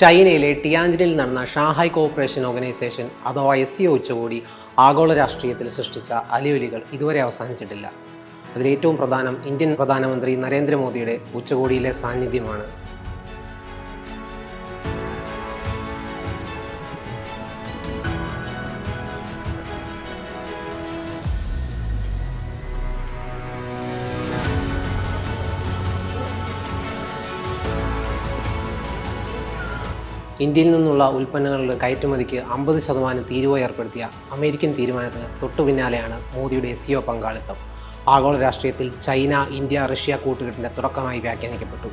ചൈനയിലെ ടിയാഞ്ചിനിൽ നടന്ന ഷാങ്ഹായ് കോഓപ്പറേഷൻ ഓർഗനൈസേഷൻ അഥവാ എസ് സി ഉച്ചകോടി ആഗോള രാഷ്ട്രീയത്തിൽ സൃഷ്ടിച്ച അലയൊലികൾ ഇതുവരെ അവസാനിച്ചിട്ടില്ല. അതിലേറ്റവും പ്രധാനം ഇന്ത്യൻ പ്രധാനമന്ത്രി നരേന്ദ്രമോദിയുടെ ഉച്ചകോടിയിലെ സാന്നിധ്യമാണ്. ഇന്ത്യയിൽ നിന്നുള്ള ഉൽപ്പന്നങ്ങളുടെ കയറ്റുമതിക്ക് അമ്പത് ശതമാനം തീരുവ ഏർപ്പെടുത്തിയ അമേരിക്കൻ തീരുമാനത്തിന് തൊട്ടു പിന്നാലെയാണ് മോദിയുടെ സിഒ പങ്കാളിത്തം. ആഗോള രാഷ്ട്രീയത്തിൽ ചൈന ഇന്ത്യ റഷ്യ കൂട്ടുകെട്ടിന്റെ തുടക്കമായി വ്യാഖ്യാനിക്കപ്പെട്ടു.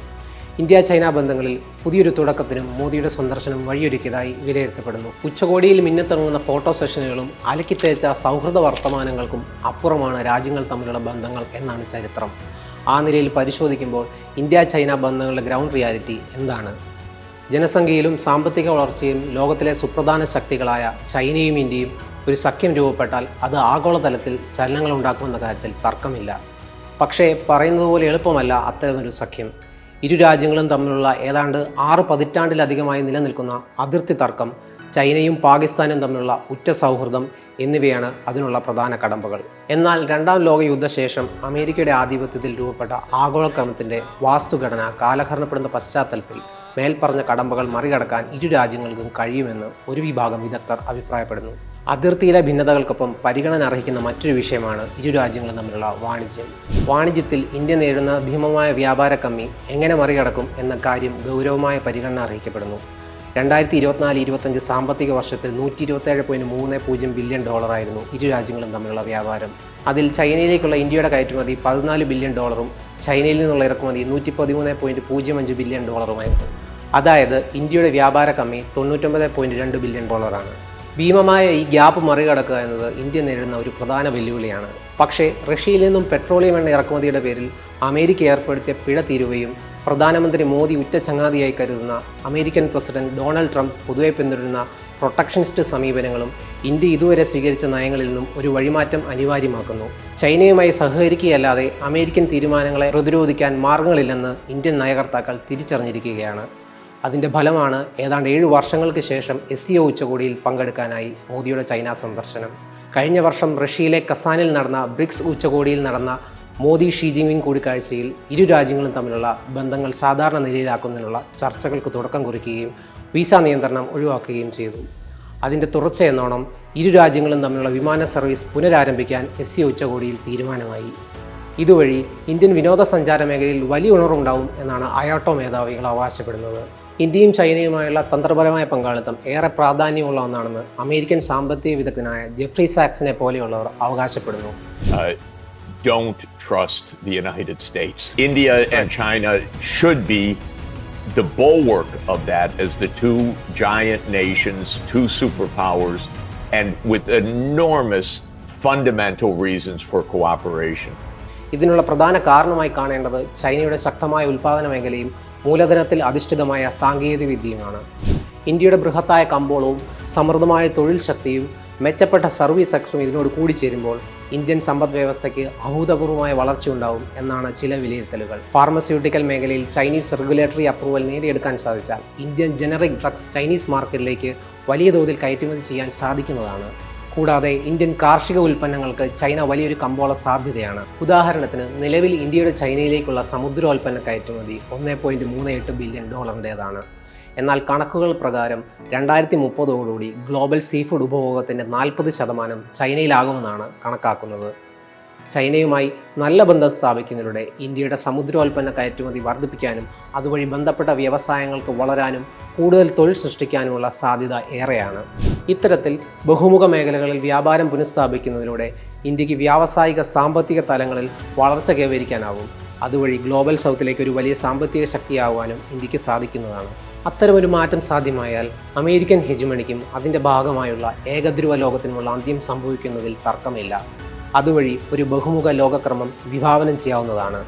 ഇന്ത്യ ചൈന ബന്ധങ്ങളിൽ പുതിയൊരു തുടക്കത്തിനും മോദിയുടെ സന്ദർശനം വഴിയൊരുക്കിയതായി വിലയിരുത്തപ്പെടുന്നു. ഉച്ചകോടിയിൽ മിന്നത്തിറങ്ങുന്ന ഫോട്ടോ സെഷനുകളും അലക്കിത്തേച്ച സൗഹൃദ വർത്തമാനങ്ങൾക്കും അപ്പുറമാണ് രാജ്യങ്ങൾ തമ്മിലുള്ള ബന്ധങ്ങൾ എന്നാണ് ചരിത്രം. ആ നിലയിൽ പരിശോധിക്കുമ്പോൾ ഇന്ത്യ ചൈന ബന്ധങ്ങളുടെ ഗ്രൗണ്ട് റിയാലിറ്റി എന്താണ്? ജനസംഖ്യയിലും സാമ്പത്തിക വളർച്ചയും ലോകത്തിലെ സുപ്രധാന ശക്തികളായ ചൈനയും ഇന്ത്യയും ഒരു സഖ്യം രൂപപ്പെട്ടാൽ അത് ആഗോളതലത്തിൽ ചലനങ്ങൾ ഉണ്ടാക്കുമെന്ന കാര്യത്തിൽ തർക്കമില്ല. പക്ഷേ പറയുന്നത് പോലെ എളുപ്പമല്ല അത്തരമൊരു സഖ്യം. ഇരു രാജ്യങ്ങളും തമ്മിലുള്ള ഏതാണ്ട് ആറ് പതിറ്റാണ്ടിലധികമായി നിലനിൽക്കുന്ന അതിർത്തി തർക്കം ചൈനയും പാകിസ്ഥാനും തമ്മിലുള്ള ഉറ്റ സൗഹൃദം എന്നിവയാണ് അതിനുള്ള പ്രധാന കടമ്പകൾ. എന്നാൽ രണ്ടാം ലോക യുദ്ധശേഷം അമേരിക്കയുടെ ആധിപത്യത്തിൽ രൂപപ്പെട്ട ആഗോളക്രമത്തിന്റെ വാസ്തുഘടന കാലഹരണപ്പെടുന്ന പശ്ചാത്തലത്തിൽ മേൽപ്പറഞ്ഞ കടമ്പകൾ മറികടക്കാൻ ഇരു രാജ്യങ്ങൾക്കും കഴിയുമെന്ന് ഒരു വിഭാഗം വിദഗ്ധർ അഭിപ്രായപ്പെടുന്നു. അതിർത്തിയിലെ ഭിന്നതകൾക്കൊപ്പം പരിഗണന അർഹിക്കുന്ന മറ്റൊരു വിഷയമാണ് ഇരു രാജ്യങ്ങളും തമ്മിലുള്ള വാണിജ്യം. വാണിജ്യത്തിൽ ഇന്ത്യ നേരിടുന്ന ഭീമമായ വ്യാപാര കമ്മി എങ്ങനെ മറികടക്കും എന്ന കാര്യം ഗൗരവമായ പരിഗണന അർഹിക്കപ്പെടുന്നു. രണ്ടായിരത്തി ഇരുപത്തിനാല് ഇരുപത്തഞ്ച് സാമ്പത്തിക വർഷത്തിൽ നൂറ്റി ഇരുപത്തേഴ് പോയിന്റ് മൂന്ന് പൂജ്യം ബില്യൺ ഡോളറായിരുന്നു ഇരു രാജ്യങ്ങളും തമ്മിലുള്ള വ്യാപാരം. അതിൽ ചൈനയിലേക്കുള്ള ഇന്ത്യയുടെ കയറ്റുമതി പതിനാല് ബില്യൺ ഡോളറും ചൈനയിൽ നിന്നുള്ള ഇറക്കുമതി നൂറ്റി പതിമൂന്ന് പോയിന്റ് പൂജ്യം അഞ്ച് ബില്യൺ ഡോളറുമായിരുന്നു. അതായത് ഇന്ത്യയുടെ വ്യാപാര കമ്മി തൊണ്ണൂറ്റൊമ്പത് പോയിന്റ് രണ്ട് ബില്യൺ ഡോളറാണ് ഭീമമായ ഈ ഗ്യാപ്പ് മറികടക്കുക എന്നത് ഇന്ത്യ നേരിടുന്ന ഒരു പ്രധാന വെല്ലുവിളിയാണ്. പക്ഷേ റഷ്യയിൽ നിന്നും പെട്രോളിയം എണ്ണ ഇറക്കുമതിയുടെ പേരിൽ അമേരിക്ക ഏർപ്പെടുത്തിയ പിഴ തീരുവയും പ്രധാനമന്ത്രി മോദി ഉറ്റ ചങ്ങാതിയായി കരുതുന്ന അമേരിക്കൻ പ്രസിഡന്റ് ഡൊണാൾഡ് ട്രംപ് പൊതുവെ പിന്തുടരുന്ന പ്രൊട്ടക്ഷനിസ്റ്റ് സമീപനങ്ങളും ഇന്ത്യ ഇതുവരെ സ്വീകരിച്ച നയങ്ങളിൽ നിന്നും ഒരു വഴിമാറ്റം അനിവാര്യമാക്കുന്നു. ചൈനയുമായി സഹകരിക്കുകയല്ലാതെ അമേരിക്കൻ തീരുമാനങ്ങളെ പ്രതിരോധിക്കാൻ മാർഗങ്ങളില്ലെന്ന് ഇന്ത്യൻ നയകർത്താക്കൾ തിരിച്ചറിഞ്ഞിരിക്കുകയാണ്. അതിന്റെ ഫലമാണ് ഏതാണ്ട് ഏഴ് വർഷങ്ങൾക്ക് ശേഷം എസ് സി ഒ ഉച്ചകോടിയിൽ പങ്കെടുക്കാനായി മോദിയുടെ ചൈന സന്ദർശനം. കഴിഞ്ഞ വർഷം റഷ്യയിലെ കസാനിൽ നടന്ന ബ്രിക്സ് ഉച്ചകോടിയിൽ നടന്ന മോദി ഷീ ജിൻപിങ് കൂടിക്കാഴ്ചയിൽ ഇരു രാജ്യങ്ങളും തമ്മിലുള്ള ബന്ധങ്ങൾ സാധാരണ നിലയിലാക്കുന്നതിനുള്ള ചർച്ചകൾക്ക് തുടക്കം കുറിക്കുകയും വിസ നിയന്ത്രണം ഒഴിവാക്കുകയും ചെയ്തു. അതിന്റെ തുടർച്ചയെന്നോണം ഇരു രാജ്യങ്ങളും തമ്മിലുള്ള വിമാന സർവീസ് പുനരാരംഭിക്കാൻ എസ് സി ഉച്ചകോടിയിൽ തീരുമാനമായി. ഇതുവഴി ഇന്ത്യൻ വിനോദസഞ്ചാര മേഖലയിൽ വലിയ ഉണർവുണ്ടാവും എന്നാണ് അയാട്ടോ മേധാവികൾ അവകാശപ്പെടുന്നത്. ഇന്ത്യയും ചൈനയുമായുള്ള തന്ത്രപരമായ പങ്കാളിത്തം ഏറെ പ്രാധാന്യമുള്ള ഒന്നാണെന്ന് അമേരിക്കൻ സാമ്പത്തിക വിദഗ്ധനായ ജെഫ്രി സാക്സിനെ പോലെയുള്ളവർ അവകാശപ്പെടുന്നു uh, don't trust the United States. India and China should be the bulwark of that as the two giant nations, two superpowers, and with enormous fundamental reasons for cooperation. ഇതിനുള്ള പ്രധാന കാരണമായി കാണേണ്ടത് ചൈനയുടെ ശക്തമായ ഉൽപ്പാദന മേഖലയും മൂലധനത്തിൽ അധിഷ്ഠിതമായ സാങ്കേതിക വിദ്യയുമാണ്. ഇന്ത്യയുടെ ബൃഹത്തായ കമ്പോളവും സമൃദ്ധമായ തൊഴിൽ ശക്തിയും മെച്ചപ്പെട്ട സർവീസ് സെക്ടറും ഇതിനോട് കൂടിച്ചേരുമ്പോൾ ഇന്ത്യൻ സമ്പദ് വ്യവസ്ഥയ്ക്ക് അഭൂതപൂർവമായ വളർച്ചയുണ്ടാവും എന്നാണ് ചില വിലയിരുത്തലുകൾ. ഫാർമസ്യൂട്ടിക്കൽ മേഖലയിൽ ചൈനീസ് റെഗുലേറ്ററി അപ്രൂവൽ നേടിയെടുക്കാൻ സാധിച്ചാൽ ഇന്ത്യൻ ജനറിക് ഡ്രഗ്സ് ചൈനീസ് മാർക്കറ്റിലേക്ക് വലിയ തോതിൽ കയറ്റുമതി ചെയ്യാൻ സാധിക്കുന്നതാണ്. കൂടാതെ ഇന്ത്യൻ കാർഷിക ഉൽപ്പന്നങ്ങൾക്ക് ചൈന വലിയൊരു കമ്പോള സാധ്യതയാണ്. ഉദാഹരണത്തിന് നിലവിൽ ഇന്ത്യയുടെ ചൈനയിലേക്കുള്ള സമുദ്രോൽപ്പന്ന കയറ്റുമതി ഒന്നേ പോയിന്റ് മൂന്ന് എട്ട് ബില്യൺ ഡോളറിന്റേതാണ് എന്നാൽ കണക്കുകൾ പ്രകാരം രണ്ടായിരത്തി മുപ്പതോടുകൂടി ഗ്ലോബൽ സീഫുഡ് ഉപഭോഗത്തിന്റെ നാൽപ്പത് ശതമാനം ചൈനയിലാകുമെന്നാണ് കണക്കാക്കുന്നത്. ചൈനയുമായി നല്ല ബന്ധം സ്ഥാപിക്കുന്നതിലൂടെ ഇന്ത്യയുടെ സമുദ്രോൽപ്പന്ന കയറ്റുമതി വർദ്ധിപ്പിക്കാനും അതുവഴി ബന്ധപ്പെട്ട വ്യവസായങ്ങൾക്ക് വളരാനും കൂടുതൽ തൊഴിൽ സൃഷ്ടിക്കാനുമുള്ള സാധ്യത ഏറെയാണ്. ഇത്തരത്തിൽ ബഹുമുഖ മേഖലകളിൽ വ്യാപാരം പുനഃസ്ഥാപിക്കുന്നതിലൂടെ ഇന്ത്യയ്ക്ക് വ്യാവസായിക സാമ്പത്തിക തലങ്ങളിൽ വളർച്ച കൈവരിക്കാനാവും. അതുവഴി ഗ്ലോബൽ സൗത്തിലേക്ക് ഒരു വലിയ സാമ്പത്തിക ശക്തിയാവാനും ഇന്ത്യയ്ക്ക് സാധിക്കുന്നതാണ്. അത്തരമൊരു മാറ്റം സാധ്യമായാൽ അമേരിക്കൻ ഹെജുമണിക്കും അതിന്റെ ഭാഗമായുള്ള ഏകധ്രുവ ലോകത്തിനുമുള്ള അന്ത്യം സംഭവിക്കുന്നതിൽ തർക്കമില്ല. അതുവഴി ഒരു ബഹുമുഖ ലോകക്രമം വിഭാവനം ചെയ്യാവുന്നതാണ്.